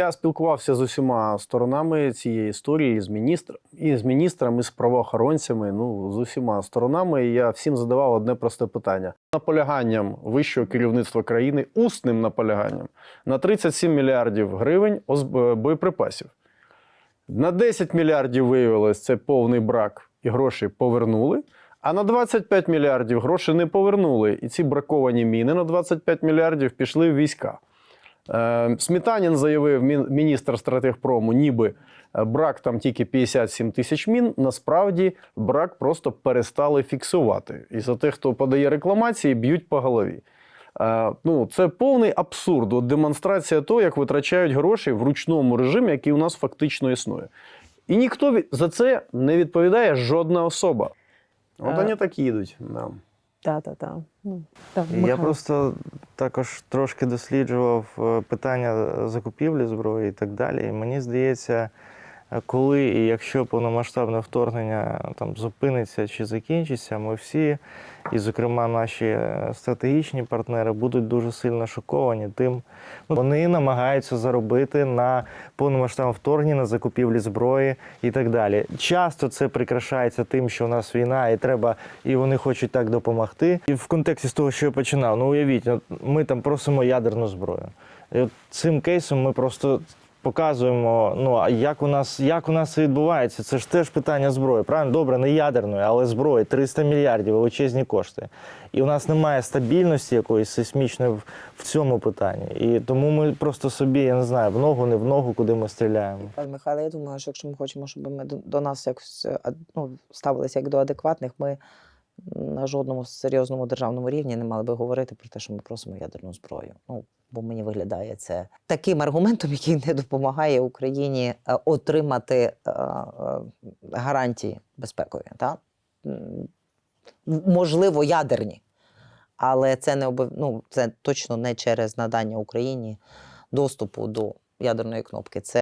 Я спілкувався з усіма сторонами цієї історії, з міністром, і з міністрами, і з правоохоронцями. Ну з усіма сторонами. І я всім задавав одне просте питання: наполяганням вищого керівництва країни, усним наполяганням на 37 мільярдів гривень озб- боєприпасів. На 10 мільярдів виявилось це повний брак, і гроші повернули. А на 25 мільярдів гроші не повернули. І ці браковані міни на 25 мільярдів пішли в війська. Е, Сметанін заявив, міністр стратегпрому, ніби е, брак там тільки 57 тисяч мін. Насправді брак просто перестали фіксувати. І за тих, хто подає рекламації, б'ють по голові. Е, Ну, це повний абсурд. От демонстрація того, як витрачають гроші в ручному режимі, який у нас фактично існує. І ніхто за це не відповідає жодна особа. От Е, вони так їдуть. Да. Так. Ну, Я просто також трошки досліджував е, питання закупівлі зброї і так далі. І мені здається, коли і якщо повномасштабне вторгнення там зупиниться чи закінчиться, ми всі, і, зокрема, наші е, стратегічні партнери, будуть дуже сильно шоковані тим. Ну, вони намагаються заробити на повномасштабному вторгненні, на закупівлі зброї і так далі. Часто це прикрашається тим, що у нас війна, і треба, і вони хочуть так допомогти. І в контексті з того, що я починав, ну уявіть, ми там просимо ядерну зброю. І от цим кейсом ми просто. Показуємо, ну а як у нас як у нас відбувається? Це ж теж питання зброї. Правильно, добре, не ядерної, але зброї 300 мільярдів, величезні кошти. І у нас немає стабільності якоїсь сейсмічної в, цьому питанні. І тому ми просто собі, я не знаю, в ногу, не в ногу, куди ми стріляємо. Пане Михайло, я думаю, що якщо ми хочемо, щоб ми до, до нас якось е, ну, ставилися як до адекватних, ми на жодному серйозному державному рівні не мали би говорити про те, що ми просимо ядерну зброю. Ну, бо мені виглядає це таким аргументом, який не допомагає Україні е, отримати е, е, гарантії безпекові. Та? Можливо, ядерні. Але це не обов... ну, це точно не через надання Україні доступу до ядерної кнопки. Це